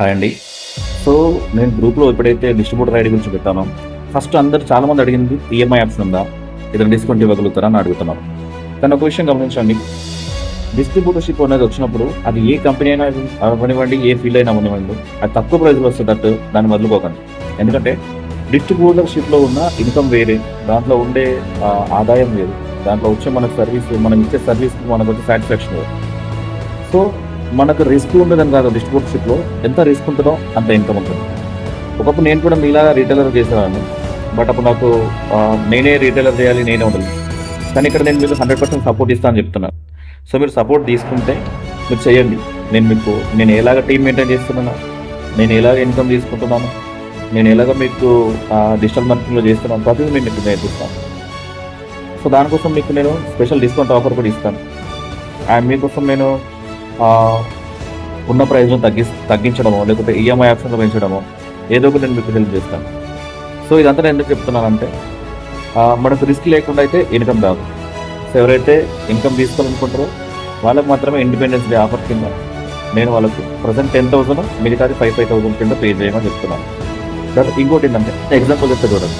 Hi అండి. So నేను గ్రూప్లో ఎప్పుడైతే డిస్ట్రిబ్యూటర్ ఐడి గురించి పెట్టానో ఫస్ట్ అందరు చాలా మంది అడిగింది ఈఎంఐ ఆప్షన్ ఉందా? ఏదైనా డిస్కౌంట్ ఇవ్వగలుగుతారా అని అడుగుతున్నాను. కానీ ఒక విషయం గమనించండి. డిస్ట్రిబ్యూటర్షిప్ అనేది వచ్చినప్పుడు అది ఏ కంపెనీ అయినా అవనివ్వండి ఏ ఫీల్డ్ అయినా అవనివ్వండి. అది తక్కువ ప్రైస్లో వస్తుందట్టు దాన్ని వదులుకోకండి. ఎందుకంటే డిస్ట్రిబ్యూటర్షిప్లో ఉన్న ఇన్కమ్ వేరే దాంట్లో ఉండే ఆదాయం వేరు. దాంట్లో వచ్చే మన సర్వీస్ మనం ఇచ్చే సర్వీస్ మనకు వచ్చే సాటిస్ఫాక్షన్ వేరు. సో మనకు రిస్క్ ఉండదని కాదు డిస్ట్రిబ్యూటర్షిప్లో ఎంత రిస్క్ ఉంటుందో అంత ఇన్కమ్ ఉంటుంది. ఒకప్పుడు నేను కూడా మీలాగా రీటైలర్ చేసేవాడిని. బట్ అప్పుడు నాకు నేనే రీటైలర్ చేయాలి నేనే ఉండాలి కానీ ఇక్కడ నేను మీకు హండ్రెడ్ పర్సెంట్ సపోర్ట్ ఇస్తాను చెప్తున్నాను సో మీరు సపోర్ట్ తీసుకుంటే మీరు చేయండి. నేను మీకు నేను ఎలాగ టీం మెయింటైన్ చేస్తున్నాను నేను ఎలాగ ఇన్కమ్ తీసుకుంటున్నాను నేను ఎలాగ మీకు డిజిటల్ మార్కెటింగ్లో చేస్తున్నాను ప్రతిదీ నేను మీకు నేర్పిస్తాను. సో దానికోసం మీకు నేను స్పెషల్ డిస్కౌంట్ ఆఫర్ కూడా ఇస్తాను. అండ్ మీకోసం నేను ఉన్న ప్రైస్ను తగ్గి తగ్గించడమో లేకపోతే ఈఎంఐ ఆప్షన్లో పెంచడమో ఏదో ఒకటి నేను మీకు హెల్ప్ చేస్తాను. సో ఇదంతా నేను ఎందుకు చెప్తున్నానంటే మనకు రిస్క్ లేకుండా అయితే ఇన్కమ్ రాదు. సో ఎవరైతే ఇన్కమ్ తీసుకోవాలనుకుంటారో వాళ్ళకి మాత్రమే ఇండిపెండెన్స్ డే ఆఫర్ కింద నేను వాళ్ళకి ప్రజెంట్ టెన్ థౌసండ్ మిగతాది ఫైవ్ ఫైవ్ థౌసండ్ కింద పే చేయమని చెప్తున్నాను. సార్ ఇంకోటి ఏంటంటే ఎగ్జాంపుల్ చెప్తే చూడండి.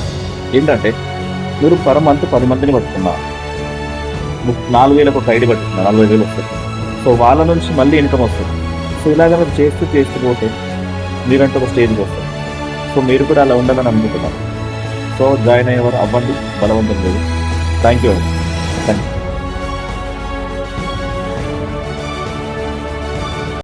ఏంటంటే మీరు పర్ మంత్ పది మందిని పట్టుకున్నారు నాలుగు వేలకు ఒక ఐడి పట్టుకున్నారు నాలుగు వేలు వస్తుంది సో వాళ్ళ నుంచి మళ్ళీ ఇన్కమ్ వస్తుంది. సో ఇలాగ మీరు చేస్తూ చేస్తూ పోతే మీరంటే ఒక స్టేజ్కి వస్తారు. సో మీరు కూడా అలా ఉండాలని అనుకుంటున్నాను సో జాయిన్ అయ్యేవారు అవ్వండి బలవంతం లేదు థ్యాంక్ యూ. Thank you.